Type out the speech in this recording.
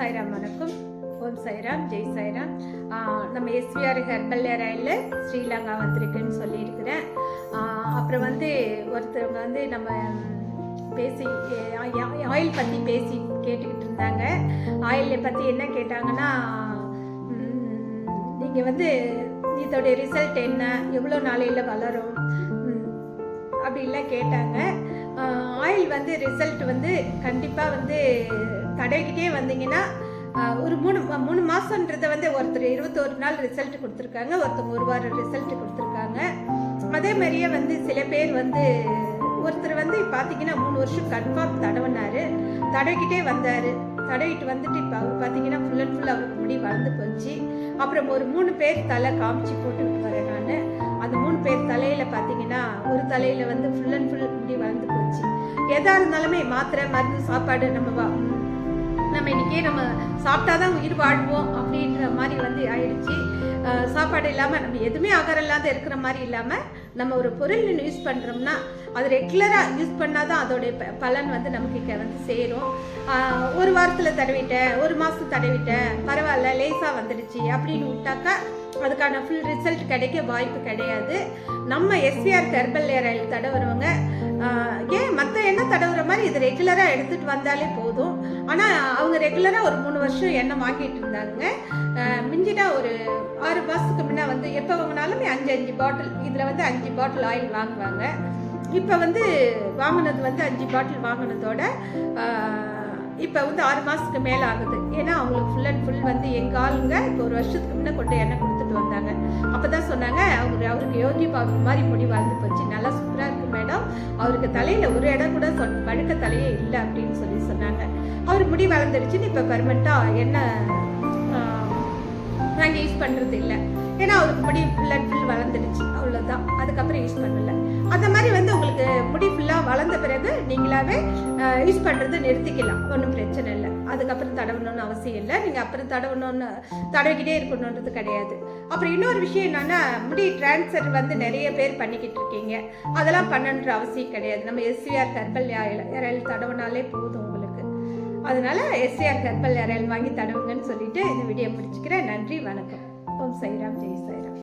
சாய்ராம் வணக்கம். ஓம் சாய்ராம் ஜெய் சாய்ராம். நம்ம SVR herbal ஆயிலில் ஸ்ரீலங்கா வந்திருக்குன்னு சொல்லியிருக்கிறேன். அப்புறம் வந்து ஒருத்தவங்க வந்து நம்ம பேசி ஆயில் பற்றி பேசி கேட்டுக்கிட்டு இருந்தாங்க. ஆயிலை பற்றி என்ன கேட்டாங்கன்னா நீங்கள் வந்து இதோடைய ரிசல்ட் என்ன எவ்வளோ நாளையில் வளரும் அப்படிலாம் கேட்டாங்க. ஆயில் வந்து ரிசல்ட் வந்து கண்டிப்பாக வந்து தடவிக்கிட்டே வந்தீங்கன்னா ஒரு மூணு மூணு மாதன்றதை வந்து ஒருத்தர் இருபத்தோரு நாள் ரிசல்ட் கொடுத்துருக்காங்க ஒருத்தவங்க ஒரு வாரம் ரிசல்ட் கொடுத்துருக்காங்க. அதே மாதிரியே வந்து சில பேர் வந்து ஒருத்தர் வந்து பார்த்தீங்கன்னா மூணு வருஷம் கன்ஃபார்ம் தடவினாரு. தடவிக்கிட்டே வந்தார். தடவிட்டு வந்துட்டு இப்போ அவர் பார்த்தீங்கன்னா ஃபுல் அண்ட் ஃபுல் அவருக்கு முடி வளர்ந்து போச்சு. அப்புறம் ஒரு மூணு பேர் தலை காமிச்சு போட்டுக்கிட்டு வரேன் நான். அந்த மூணு பேர் தலை பார்த்தீங்கன்னா ஒரு தலையில வந்து ஃபுல் அண்ட் ஃபுல் முடி வளர்ந்து போச்சு. எதா இருந்தாலுமே மாத்திரை மருந்து சாப்பாடு நம்ம வா- நம்ம இன்னைக்கே நம்ம சாப்பிட்டாதான் உயிர் வாழ்வோம் அப்படின்ற மாதிரி வந்து ஆயிடுச்சு. சாப்பாடு இல்லாமல் நம்ம எதுவுமே ஆகாரம் இல்லாத இருக்கிற மாதிரி இல்லாமல் நம்ம ஒரு பொருள் யூஸ் பண்ணுறோம்னா அது ரெகுலராக யூஸ் பண்ணால் தான் அதோடைய ப- பலன் வந்து நமக்கு இங்கே வந்து சேரும். ஒரு வாரத்தில் தடவிட்டேன் ஒரு மாதம் தடவிட்டேன் பரவாயில்ல லேசாக வந்துடுச்சு அப்படின்னு விட்டாக்கா அதுக்கான ஃபுல் ரிசல்ட் கிடைக்க வாய்ப்பு கிடையாது. நம்ம S V R herbal hair oil தடவுறவங்க ஏன் மற்ற எண்ணெய் தடவுற மாதிரி இது ரெகுலராக எடுத்துகிட்டு வந்தாலே போதும். ஆனால் அவங்க ரெகுலராக ஒரு மூணு வருஷம் எண்ணெய் வாங்கிட்டு இருந்தாங்க. மிஞ்சினா ஒரு ஆறு மாதத்துக்கு முன்ன வந்து எப்போ வாங்கினாலுமே அஞ்சு அஞ்சு பாட்டில் இதில் வந்து அஞ்சு பாட்டில் ஆயில் வாங்குவாங்க. இப்போ வந்து வாங்கினது வந்து அஞ்சு பாட்டில் வாங்கினதோட இப்போ வந்து ஆறு மாதத்துக்கு மேலே ஆகுது. ஏன்னா அவங்களுக்கு ஃபுல் அண்ட் ஃபுல் வந்து எங்கள் ஆளுங்க இப்போ ஒரு வருஷத்துக்கு முன்னே கொண்டு எண்ணெய் கொண்டு வந்தாங்க. அப்போ தான் சொன்னாங்க அவரு அவருக்கு யோகி பாபு மாதிரி முடி வளர்ந்து போச்சு. நல்லா சூப்பராக இருக்கு மேடம். அவருக்கு தலையில் ஒரு இடம் கூட சொல் வழுக்க தலையே இல்லை அப்படின்னு சொல்லி சொன்னாங்க. அவர் முடி வளர்ந்துருச்சுன்னு இப்போ பர்மனெண்ட்டாக என்ன நாங்கள் யூஸ் பண்ணுறது இல்லை. ஏன்னா அவருக்கு முடி ஃபுல் அண்ட் ஃபுல் வளர்ந்துடுச்சு. ஃபுல்லாக வளர்ந்த பிறகு நீங்களாவே யூஸ் பண்ணுறது நிறுத்திக்கலாம். ஒன்றும் பிரச்சனை இல்லை. அதுக்கப்புறம் தடவணும்னு அவசியம் இல்லை. நீங்கள் அப்புறம் தடவணும்னு தடவிக்கிட்டே இருக்கணுன்றது கிடையாது. அப்புறம் இன்னொரு விஷயம் என்னன்னா முடி டிரான்ஸ்ஃபர் வந்து நிறைய பேர் பண்ணிக்கிட்டு இருக்கீங்க. அதெல்லாம் பண்ணணுன்ற அவசியம் கிடையாது. நம்ம எஸ்விஆர் கர்பல் ஆயில் தடவினாலே போதும் உங்களுக்கு. அதனால எஸ்விஆர் கர்பல் ஆயில் வாங்கி தடவுங்கன்னு சொல்லிட்டு இந்த வீடியோ முடிச்சுக்கிறேன். நன்றி வணக்கம். ஓம் சைராம் ஜெய் சைராம்.